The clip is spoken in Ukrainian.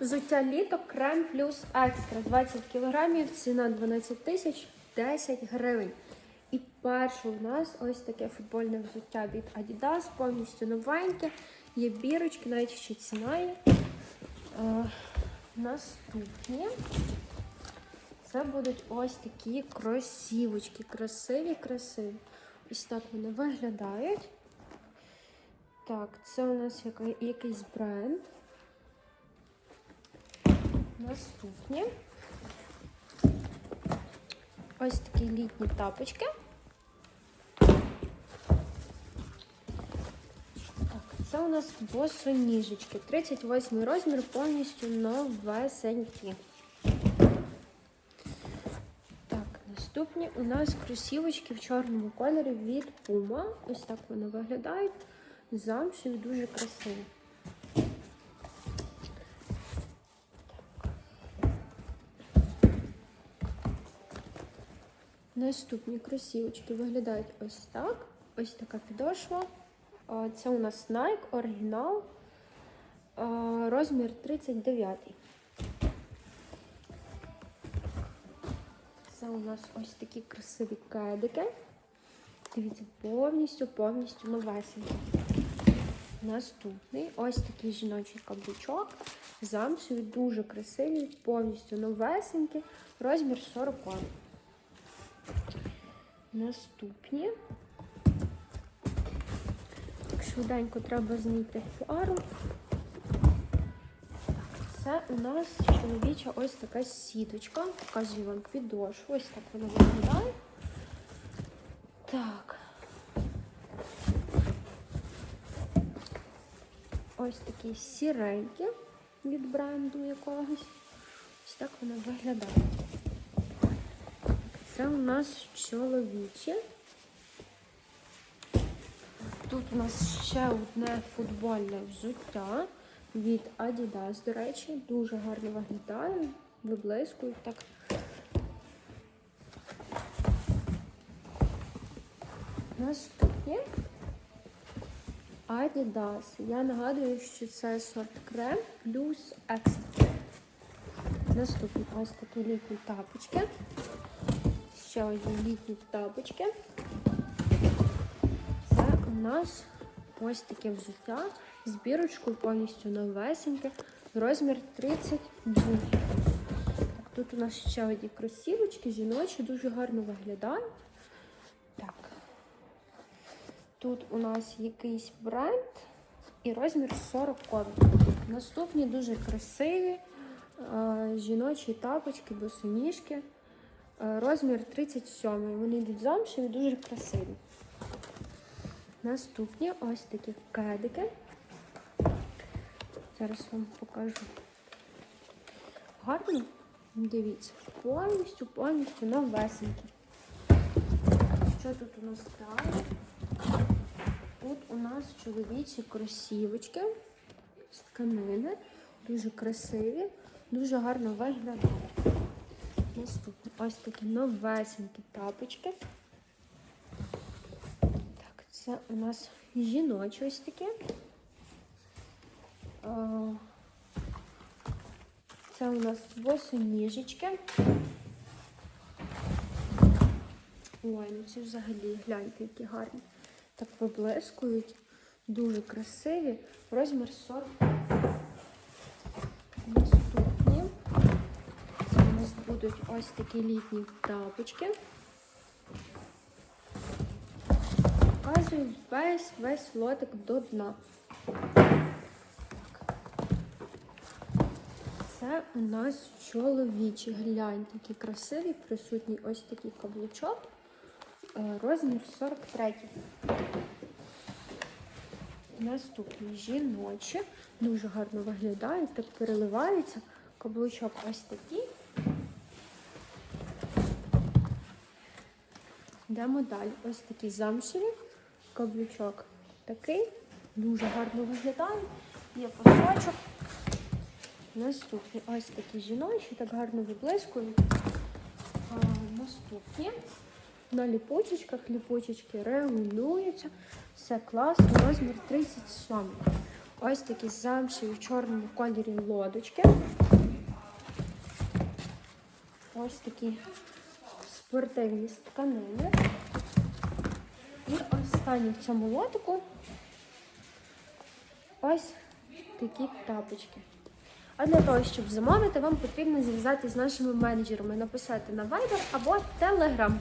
Взуття літо крем плюс екстра 20 кг, ціна 12 тисяч 10 гривень. І перше у нас ось таке футбольне взуття від Adidas, повністю новеньке. Є бірочки, навіть ще ціна є. Е, наступні. Це будуть ось такі кросівочки. Красиві, красиві. Ось так вони виглядають. Так, це у нас якийсь бренд. Наступні. Ось такі літні тапочки. Це у нас босоніжечки. 38 розмір, повністю новесенькі. Так, наступні у нас кросівочки в чорному кольорі від Puma. Ось так вони виглядають. Замшеві дуже красиві. Наступні кросівочки виглядають ось так. Ось така підошва. Це у нас Nike оригінал. Розмір 39. Це у нас ось такі красиві кедики. Дивіться, повністю, повністю новесенькі. Наступний ось такий жіночий каблучок. Замшеві, дуже красиві, повністю новесенькі. Розмір 40. Наступні. Так, швиденько треба пару. Так, це у нас чоловіча ось така сіточка. Показую вам підошву. Ось так вона виглядає. Так. Ось такі сіренькі від бренду якогось. Ось так вона виглядає. Це у нас чоловічі. Тут у нас ще одне футбольне взуття від Adidas, до речі, дуже гарно виглядає, виблискують так. Наступні Adidas. Я нагадую, що це сорт крем плюс екстра. Наступні ось такі літні тапочки. Ще одні літні тапочки. Це у нас ось таке взуття з бірочкою повністю новесеньке. Розмір 32. Так, тут у нас ще одні кросівочки, жіночі, дуже гарно виглядають. Так. Тут у нас якийсь бренд і розмір 40 Наступні дуже красиві е, жіночі тапочки, босоніжки. Е, Розмір 37. Вони йдуть замшеві, дуже красиві. Наступні ось такі кедики. Зараз вам покажу. Гарно? Дивіться, повністю, повністю новесенькі. Що тут у нас далі? Тут у нас чоловічі кросівочки з тканини. Дуже красиві, дуже гарно виглядають. Наступні ось такі новесенькі тапочки. Так, це у нас жіночі ось такі. Це у нас босоніжечки. Ой, ну ці взагалі гляньте, які гарні. Так виблискують. Дуже красиві. Розмір 40. Наступні. Це у нас будуть ось такі літні тапочки. Показую весь весь лотик до дна. Це у нас чоловічі. Глянь, такі красиві, присутній ось такий каблучок. Е, Розмір 43. Наступні жіночі. Дуже гарно виглядають, так переливаються. Каблучок ось такий. Йдемо далі. Ось такий замшеві. Каблучок такий. Дуже гарно виглядає. Є пасочок. Наступні ось такі жіночі, так гарно виблискують. Наступні на ліпочечках, ліпочечки регулюються. Все класно, розмір 37. ось такі замшеві в чорному кольорі лодочки. Ось такі спортивні з тканини. І останній в цьому лотику ось такі тапочки. А для того, щоб замовити, вам потрібно зв'язатися з нашими менеджерами, написати на Viber або Telegram.